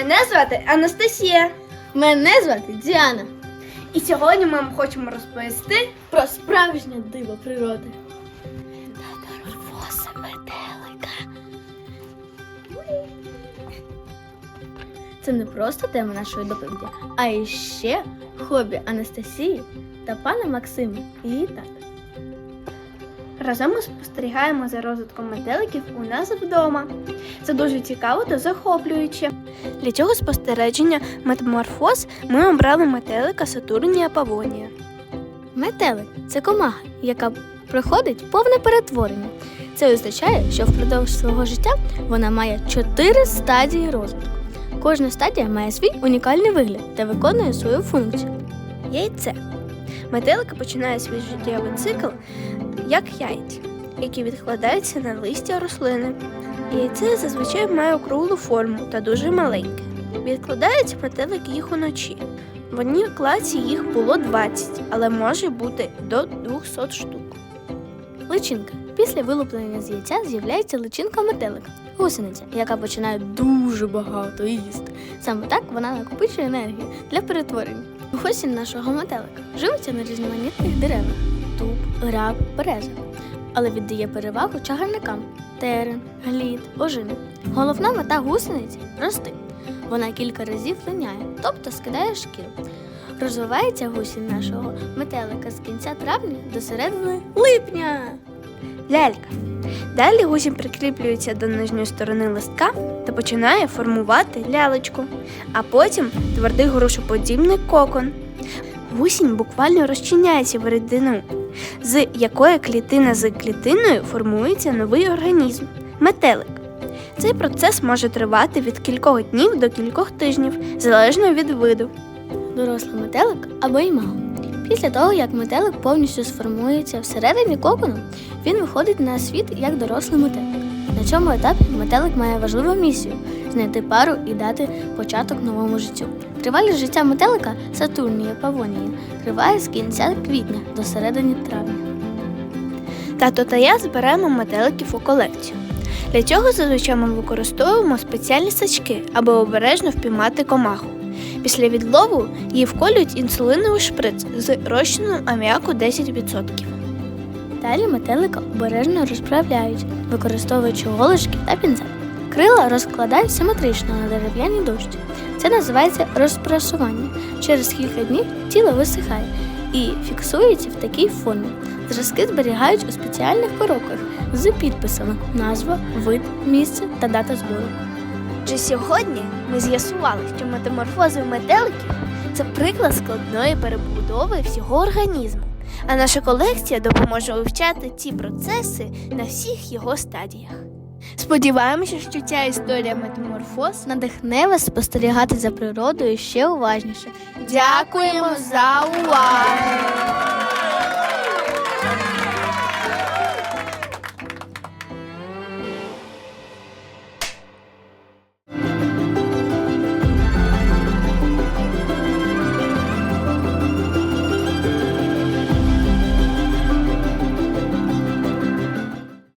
Мене звати Анастасія. Мене звати Діана. І сьогодні ми вам хочемо розповісти Про справжнє диво природи. Метаморфози метелика. Це не просто тема нашої доповіді, а іще хобі Анастасії та пана Максима. І так. Разом ми спостерігаємо за розвитком метеликів у нас вдома. Це дуже цікаво та захоплююче. Для цього спостереження метаморфоз ми обрали метелика Сатурнія Павонія. Метелик це комаха, яка проходить повне перетворення. Це означає, що впродовж свого життя вона має чотири стадії розвитку. Кожна стадія має свій унікальний вигляд та виконує свою функцію. Яйце. Метелика починає свій життєвий цикл як яйця, які відкладаються на листя рослини. Яйце зазвичай має округлу форму та дуже маленьке. Відкладається метелик їх уночі. В одній клаці їх було 20, але може бути до 200 штук. Личинка. Після вилуплення з яйця з'являється личинка метелика, гусениця, яка починає дуже багато їсти. Саме так вона накопичує енергію для перетворення. Гусінь нашого метелика живиться на різноманітних деревах дуб, граб, береза, але віддає перевагу чагарникам терен, глід, ожини. Головна мета гусениці рости. Вона кілька разів линяє, тобто скидає шкіру. Розвивається гусінь нашого метелика з кінця травня до середини липня. Лялька. Далі гусінь прикріплюється до нижньої сторони листка та починає формувати лялечку, а потім твердий грушоподібний кокон. Гусінь буквально розчиняється в рідину, з якої клітина за клітиною формується новий організм метелик. Цей процес може тривати від кількох днів до кількох тижнів, залежно від виду. дорослий метелик або імаго. Після того, як метелик повністю сформується всередині кокону, він виходить на світ як дорослий метелик. На цьому етапі метелик має важливу місію знайти пару і дати початок новому життю. Тривалість життя метелика Сатурнія Павонії триває з кінця квітня до середини травня. Тато та я збираємо метеликів у колекцію. Для цього зазвичай ми використовуємо спеціальні сачки, аби обережно впіймати комаху. Після відлову її вколюють інсулиновий шприц з розчином аміаку 10%. Далі метелика обережно розправляють, використовуючи голочки та пінцет. Крила розкладають симетрично на дерев'яній дошці. Це називається розпрасування. Через кілька днів тіло висихає і фіксується в такій формі. Зразки зберігають у спеціальних коробках з підписами назва, вид, місце та дата збору. Вже сьогодні ми з'ясували, що метаморфози метеликів це приклад складної перебудови всього організму. А наша колекція допоможе вивчати ці процеси на всіх його стадіях. Сподіваємося, що ця історія метаморфоз Надихне вас спостерігати за природою ще уважніше. Дякуємо за увагу!